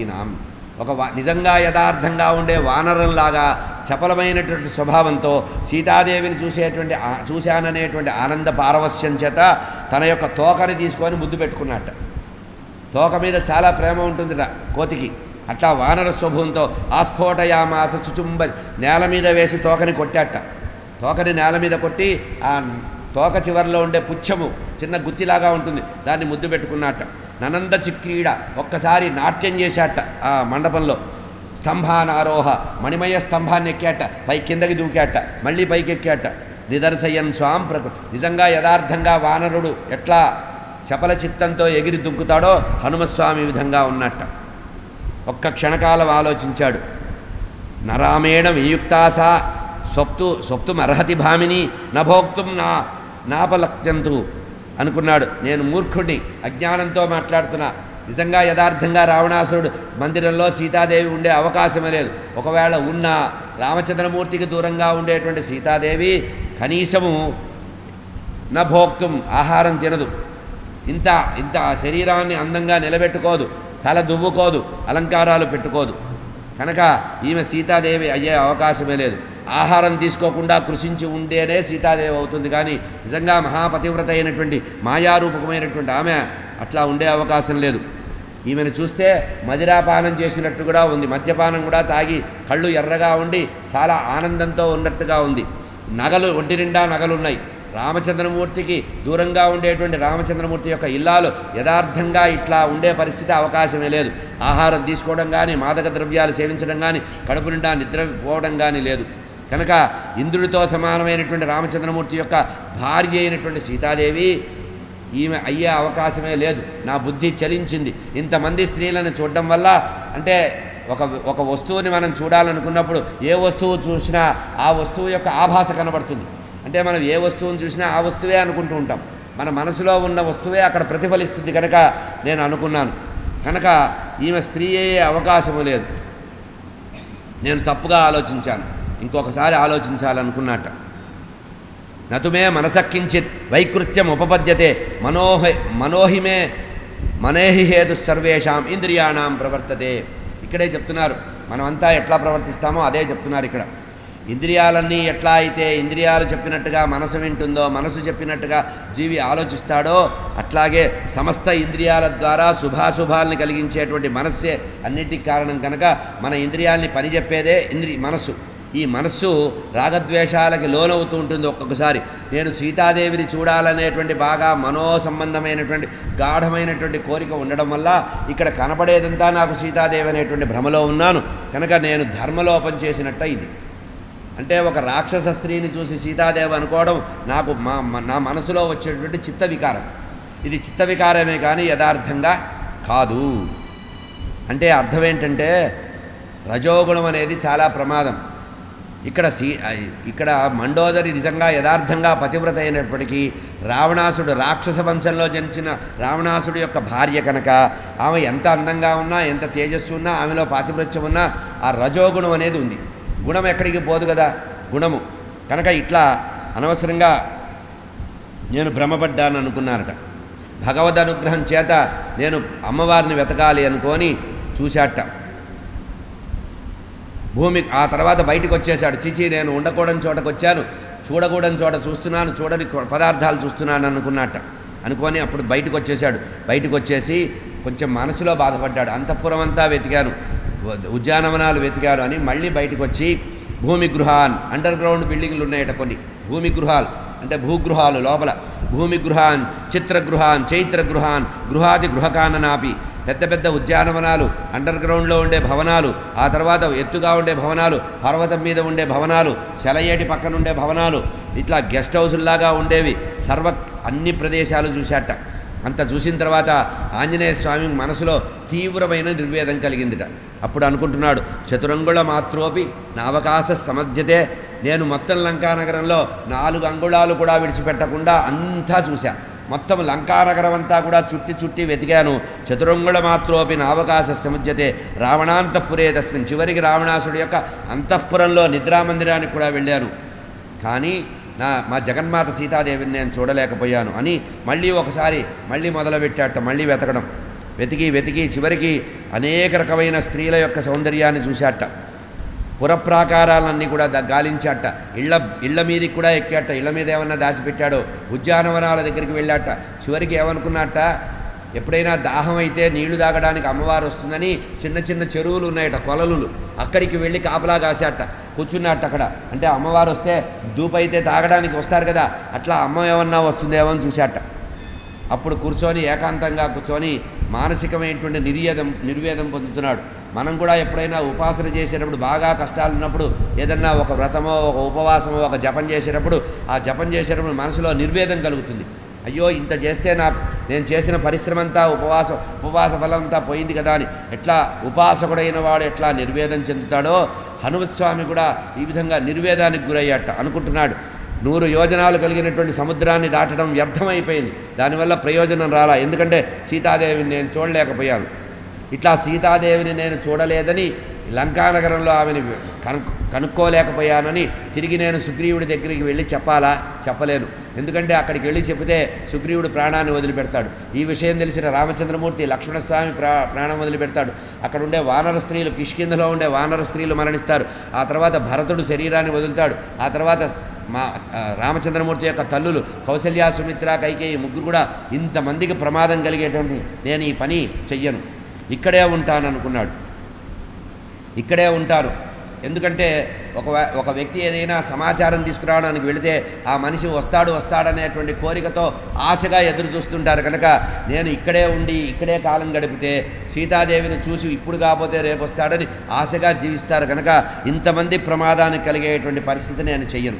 ఈనాం ఒక వా- నిజంగా యథార్థంగా ఉండే వానరంలాగా చపలమైనటువంటి స్వభావంతో సీతాదేవిని చూసేటువంటి చూశాననేటువంటి ఆనంద పారవస్యం చేత తన యొక్క తోకని తీసుకొని ముద్దు పెట్టుకున్నట్ట. తోక మీద చాలా ప్రేమ ఉంటుందిట కోతికి. అట్లా వానర స్వభావంతో ఆస్ఫోటయామాస చుచుంబ నేల మీద వేసి తోకని కొట్టాట. తోకని నేల మీద కొట్టి ఆ తోక చివరిలో ఉండే పుచ్చము చిన్న గుత్తిలాగా ఉంటుంది. దాన్ని ముద్దు పెట్టుకున్నట్ట. ననంద చిక్రీడ ఒక్కసారి నాట్యం చేశాట ఆ మండపంలో. స్తంభానారోహ మణిమయ స్తంభాన్ని ఎక్కాట పై కిందకి దూకాట మళ్ళీ పైకి ఎక్కాట నిదర్శయన్ స్వాం ప్రకృ నిజంగా యథార్థంగా వానరుడు ఎట్లా చపల చిత్తంతో ఎగిరి దుక్కుతాడో హనుమస్వామి విధంగా ఉన్నట్ట. ఒక్క క్షణకాలం ఆలోచించాడు. నరామేణ వియుక్తాసా స్వప్తు స్వప్తుమర్హతి భామిని నభోక్తుం నా నాపలక్త్యంతు అనుకున్నాడు. నేను మూర్ఖుడిని అజ్ఞానంతో మాట్లాడుతున్నా. నిజంగా యథార్థంగా రావణాసురుడు మందిరంలో సీతాదేవి ఉండే అవకాశమే లేదు. ఒకవేళ ఉన్న రామచంద్రమూర్తికి దూరంగా ఉండేటువంటి సీతాదేవి కనీసము నభోక్తం ఆహారం తినదు. ఇంత ఇంత శరీరాన్ని అందంగా నిలబెట్టుకోదు. తల దువ్వుకోదు. అలంకారాలు పెట్టుకోదు. కనుక ఈమె సీతాదేవి అయ్యే అవకాశమే లేదు. ఆహారం తీసుకోకుండా కృషించి ఉంటేనే సీతాదేవి అవుతుంది. కానీ నిజంగా మహాపతివ్రత అయినటువంటి మాయారూపకమైనటువంటి ఆమె అట్లా ఉండే అవకాశం లేదు. ఈమెను చూస్తే మదిరాపానం చేసినట్టు కూడా ఉంది. మద్యపానం కూడా తాగి కళ్ళు ఎర్రగా ఉండి చాలా ఆనందంతో ఉన్నట్టుగా ఉంది. నగలు ఒంటి నిండా నగలున్నాయి. రామచంద్రమూర్తికి దూరంగా ఉండేటువంటి రామచంద్రమూర్తి యొక్క ఇల్లాలు యథార్థంగా ఇట్లా ఉండే పరిస్థితి అవకాశమే లేదు. ఆహారం తీసుకోవడం కానీ మాదక ద్రవ్యాలు సేవించడం కానీ కడుపు నిండా నిద్రపోవడం కానీ లేదు. కనుక ఇంద్రుడితో సమానమైనటువంటి రామచంద్రమూర్తి యొక్క భార్య అయినటువంటి సీతాదేవి ఈమె అయ్యే అవకాశమే లేదు. నా బుద్ధి చలించింది. ఇంతమంది స్త్రీలను చూడడం వల్ల అంటే ఒక ఒక వస్తువుని మనం చూడాలనుకున్నప్పుడు ఏ వస్తువు చూసినా ఆ వస్తువు యొక్క ఆభాస కనబడుతుంది. అంటే మనం ఏ వస్తువుని చూసినా ఆ వస్తువే అనుకుంటూ ఉంటాం. మన మనసులో ఉన్న వస్తువే అక్కడ ప్రతిఫలిస్తుంది కనుక నేను అనుకున్నాను. కనుక ఈమె స్త్రీ అయ్యే అవకాశము లేదు. నేను తప్పుగా ఆలోచించాను. ఇంకొకసారి ఆలోచించాలనుకున్నట్ట నతుమే మనసక్కించిత్ వైకృత్యం ఉపపద్యతే మనోహ మనోహిమే మనేహి హేతు సర్వేషాం ఇంద్రియాణం ప్రవర్తతే. ఇక్కడే చెప్తున్నారు మనమంతా ఎట్లా ప్రవర్తిస్తామో అదే చెప్తున్నారు ఇక్కడ. ఇంద్రియాలన్నీ ఎట్లా అయితే ఇంద్రియాలు చెప్పినట్టుగా మనసు వింటుందో మనసు చెప్పినట్టుగా జీవి ఆలోచిస్తాడో అట్లాగే సమస్త ఇంద్రియాల ద్వారా శుభాశుభాలని కలిగించేటువంటి మనస్సే అన్నిటికి కారణం కనుక మన ఇంద్రియాలని పని చెప్పేదే ఇంద్రి మనస్సు. ఈ మనస్సు రాగద్వేషాలకి లోనవుతూ ఉంటుంది ఒక్కొక్కసారి. నేను సీతాదేవిని చూడాలనేటువంటి బాగా మనో సంబంధమైనటువంటి గాఢమైనటువంటి కోరిక ఉండడం వల్ల ఇక్కడ కనపడేదంతా నాకు సీతాదేవి అనేటువంటి భ్రమలో ఉన్నాను. కనుక నేను ధర్మలోపం చేసినట్ట ఇది అంటే ఒక రాక్షస స్త్రీని చూసి సీతాదేవి అనుకోవడం నాకు మా మా- నా మనసులో వచ్చేటువంటి చిత్త వికారం. ఇది చిత్త వికారమే కానీ యథార్థంగా కాదు. అంటే అర్థం ఏంటంటే రజోగుణం అనేది చాలా ప్రమాదం. ఇక్కడ సీ ఇక్కడ మండోదరి నిజంగా యథార్థంగా పతివ్రత అయినప్పటికీ రావణాసుడు రాక్షస వంశంలో జనించిన రావణాసుడు యొక్క భార్య కనుక ఆమె ఎంత అందంగా ఉన్నా ఎంత తేజస్సు ఉన్నా ఆమెలో పాతివ్రత్యం ఉన్నా ఆ రజోగుణం అనేది ఉంది. గుణం ఎక్కడికి పోదు కదా? గుణము. కనుక ఇట్లా అనవసరంగా నేను భ్రమపడ్డాను అనుకున్నారట. భగవద్ అనుగ్రహం చేత నేను అమ్మవారిని వెతకాలి అనుకొని చూశాట భూమి ఆ తర్వాత బయటకు వచ్చేసాడు చిచి నేను ఉండకూడని చోటకు వచ్చాను. చూడకూడని చోట చూస్తున్నాను. చూడని పదార్థాలు చూస్తున్నాను అనుకున్నట్ట. అనుకొని అప్పుడు బయటకు వచ్చేసాడు బయటకు వచ్చేసి కొంచెం మనసులో బాధపడ్డాడు. అంతఃపురం అంతా వెతికాను. ఉద్యానవనాలు వెతికాను అని మళ్ళీ బయటకు వచ్చి భూమి గృహాన్ అండర్ గ్రౌండ్ బిల్డింగ్లు ఉన్నాయట కొన్ని. భూమి గృహాలు అంటే భూగృహాలు లోపల. భూమి గృహాన్ చిత్రగృహాన్ చైత్రగృహాన్ గృహాది గృహకాననాపి. పెద్ద పెద్ద ఉద్యానవనాలు అండర్ గ్రౌండ్లో ఉండే భవనాలు ఆ తర్వాత ఎత్తుగా ఉండే భవనాలు పర్వతం మీద ఉండే భవనాలు సెలయేటి పక్కన ఉండే భవనాలు ఇట్లా గెస్ట్ హౌసుల్లాగా ఉండేవి సర్వ అన్ని ప్రదేశాలు చూశాట. అంత చూసిన తర్వాత ఆంజనేయ స్వామి మనసులో తీవ్రమైన నిర్వేదం కలిగిందిట. అప్పుడు అనుకుంటున్నాడు చతురంగుళ మాత్రోపి నా అవకాశ సమజ్యతే నేను మొత్తం లంకానగరంలో నాలుగు అంగుళాలు కూడా విడిచిపెట్టకుండా అంతా చూశాను మొత్తం లంకానగరం అంతా కూడా చుట్టి చుట్టి వెతికాను. చతురంగుళ మాత్రోపి నావకాశ సముద్యతే. రావణాంతఃపురే తస్మిన్. చివరికి రావణాసుడి యొక్క అంతఃపురంలో నిద్రామందిరానికి కూడా వెళ్ళాను. కానీ నా మా జగన్మాత సీతాదేవిని నేను చూడలేకపోయాను అని మళ్ళీ ఒకసారి మళ్ళీ మొదలుపెట్టాట మళ్ళీ వెతకడం. వెతికి వెతికి చివరికి అనేక రకమైన స్త్రీల యొక్క సౌందర్యాన్ని చూశాట. పురప్రాకారాలన్నీ కూడా ద- గాలించాట. ఇళ్ళ ఇళ్ళ మీదకి కూడా ఎక్కాట. ఇళ్ళ మీద ఏమన్నా దాచిపెట్టాడో. ఉద్యానవనాల దగ్గరికి వెళ్ళాట. చివరికి ఏమనుకున్నట్ట ఎప్పుడైనా దాహం అయితే నీళ్ళు తాగడానికి అమ్మవారు వస్తుందని చిన్న చిన్న చెరువులు ఉన్నాయట కొలలు అక్కడికి వెళ్ళి కాపలా కాసేట కూర్చున్నట్ట అక్కడ. అంటే అమ్మవారు వస్తే దూపైతే తాగడానికి వస్తారు కదా. అట్లా అమ్మ ఏమన్నా వస్తుందేమో అని చూశాట. అప్పుడు కూర్చొని ఏకాంతంగా కూర్చొని మానసికమైనటువంటి నిర్వేదం నిర్వేదం పొందుతున్నాడు. మనం కూడా ఎప్పుడైనా ఉపాసన చేసేటప్పుడు బాగా కష్టాలు ఉన్నప్పుడు ఏదన్నా ఒక వ్రతమో ఒక ఉపవాసమో ఒక జపం చేసేటప్పుడు ఆ జపం చేసేటప్పుడు మనసులో నిర్వేదం కలుగుతుంది. అయ్యో ఇంత చేస్తే నా నేను చేసిన పరిశ్రమ అంతా ఉపవాసం ఉపవాస ఫలం అంతా పోయింది కదా అని ఎట్లా ఉపాసకుడైన వాడు ఎట్లా నిర్వేదం చెందుతాడో హనుమస్వామి కూడా ఈ విధంగా నిర్వేదానికి గురయ్యాట అనుకుంటున్నాడు. నూరు యోజనాలు కలిగినటువంటి సముద్రాన్ని దాటడం వ్యర్థమైపోయింది. దానివల్ల ప్రయోజనం రాలా. ఎందుకంటే సీతాదేవిని నేను చూడలేకపోయాను. ఇట్లా సీతాదేవిని నేను చూడలేదని లంకానగరంలో ఆమెను కను కనుక్కోలేకపోయానని తిరిగి నేను సుగ్రీవుడి దగ్గరికి వెళ్ళి చెప్పాలా? చెప్పలేను. ఎందుకంటే అక్కడికి వెళ్ళి చెబితే సుగ్రీవుడు ప్రాణాన్ని వదిలిపెడతాడు. ఈ విషయం తెలిసిన రామచంద్రమూర్తి లక్ష్మణస్వామి ప్రా ప్రాణం వదిలిపెడతాడు. అక్కడ ఉండే వానర స్త్రీలు కిష్కిందలో ఉండే వానర స్త్రీలు మరణిస్తారు. ఆ తర్వాత భరతుడు శరీరాన్ని వదులుతాడు. ఆ తర్వాత మా రామచంద్రమూర్తి యొక్క తల్లులు కౌసల్య సుమిత్ర కైకేయి ముగ్గురు కూడా ఇంతమందికి ప్రమాదం కలిగేటువంటి నేను ఈ పని చెయ్యను. ఇక్కడే ఉంటాననుకున్నాడు. ఇక్కడే ఉంటారు. ఎందుకంటే ఒక ఒక వ్యక్తి ఏదైనా సమాచారం తీసుకురావడానికి వెళితే ఆ మనిషి వస్తాడు వస్తాడనేటువంటి కోరికతో ఆశగా ఎదురు చూస్తుంటారు కనుక నేను ఇక్కడే ఉండి ఇక్కడే కాలం గడిపితే సీతాదేవిని చూసి ఇప్పుడు కాకపోతే రేపు వస్తాడని ఆశగా జీవిస్తారు కనుక ఇంతమంది ప్రమాదానికి కలిగేటువంటి పరిస్థితి నేను చెయ్యను.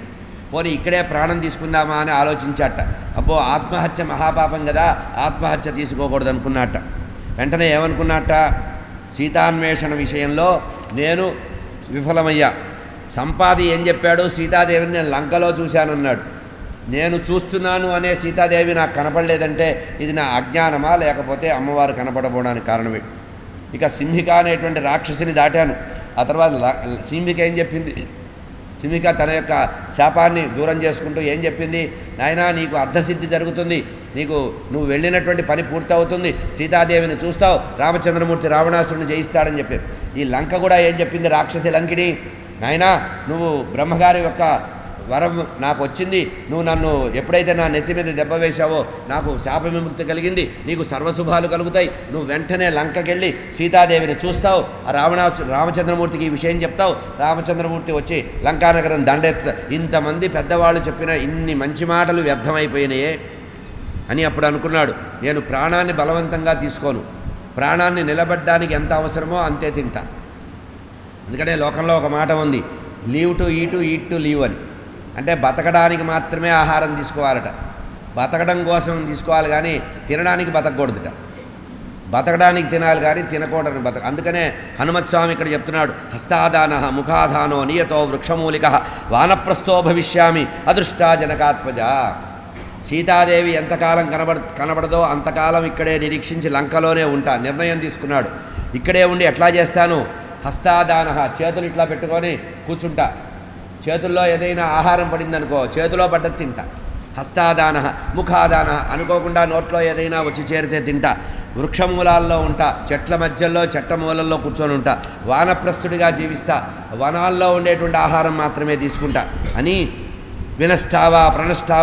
పోనీ ఇక్కడే ప్రాణం తీసుకుందామా అని ఆలోచించాట. అబ్బో ఆత్మహత్య మహాపాపం కదా ఆత్మహత్య తీసుకోకూడదు అనుకున్నట్ట వెంటనే ఏమనుకున్నట్ట సీతాన్వేషణ విషయంలో నేను విఫలమయ్యా. సంపాది ఏం చెప్పాడు? సీతాదేవిని నేను లంకలో చూశానన్నాడు. నేను చూస్తున్నాను అనే సీతాదేవి నాకు కనపడలేదంటే ఇది నా అజ్ఞానమా? లేకపోతే అమ్మవారు కనపడబోడానికి కారణమే. ఇక సింహిక అనేటువంటి రాక్షసిని దాటాను. ఆ తర్వాత సింహిక ఏం చెప్పింది? సింహిక తన యొక్క శాపాన్ని దూరం చేసుకుంటూ ఏం చెప్పింది? నాయనా నీకు అర్ధసిద్ధి జరుగుతుంది. నీకు నువ్వు వెళ్ళినటువంటి పని పూర్తవుతుంది. సీతాదేవిని చూస్తావు. రామచంద్రమూర్తి రావణాసురుని జయిస్తాడని చెప్పి. ఈ లంక కూడా ఏం చెప్పింది? రాక్షసి లంకిని నాయనా నువ్వు బ్రహ్మగారి యొక్క వరం నాకు వచ్చింది. నువ్వు నన్ను ఎప్పుడైతే నా నెత్తి మీద దెబ్బ వేశావో నాకు శాప విముక్తి కలిగింది. నీకు సర్వశుభాలు కలుగుతాయి. నువ్వు వెంటనే లంకకెళ్ళి సీతాదేవిని చూస్తావు. ఆ రామచంద్రమూర్తికి ఈ విషయం చెప్తావు. రామచంద్రమూర్తి వచ్చి లంకానగరం దండెత్త. ఇంతమంది పెద్దవాళ్ళు చెప్పిన ఇన్ని మంచి మాటలు వ్యర్థమైపోయినాయే అని అప్పుడు అనుకున్నాడు. నేను ప్రాణాన్ని బలవంతంగా తీసుకోను. ప్రాణాన్ని నిలబడ్డానికి ఎంత అవసరమో అంతే తింటా. ఎందుకంటే లోకంలో ఒక మాట ఉంది. లీవ్ టు ఈ టు ఈట్ టు లీవ్ అని. అంటే బతకడానికి మాత్రమే ఆహారం తీసుకోవాలట. బతకడం కోసం తీసుకోవాలి కానీ తినడానికి బతకూడదుట బతకడానికి తినాలి కానీ తినకూడదని బతక అందుకనే హనుమత్స్వామి ఇక్కడ చెప్తున్నాడు హస్తాదాన ముఖాధానో నియతో వృక్షమూలిక వానప్రస్థో భవిష్యామి అదృష్టా జనకాత్మజ. సీతాదేవి ఎంతకాలం కనబడ కనబడదో అంతకాలం ఇక్కడే నిరీక్షించి లంకలోనే ఉంటా నిర్ణయం తీసుకున్నాడు. ఇక్కడే ఉండి ఎట్లా చేస్తాను? హస్తాదాన చేతులు ఇట్లా పెట్టుకొని కూర్చుంటా. చేతుల్లో ఏదైనా ఆహారం పడిందనుకో చేతిలో పడ్డది తింటా. హస్తాదాన ముఖాదాన అనుకోకుండా నోట్లో ఏదైనా వచ్చి చేరితే తింటా. వృక్షమూలాల్లో ఉంటా చెట్ల మధ్యలో చెట్ట మూలల్లో కూర్చొని ఉంటా. వానప్రస్థుడిగా జీవిస్తా. వనాల్లో ఉండేటువంటి ఆహారం మాత్రమే తీసుకుంటా. అని వినష్టావా ప్రణష్టావా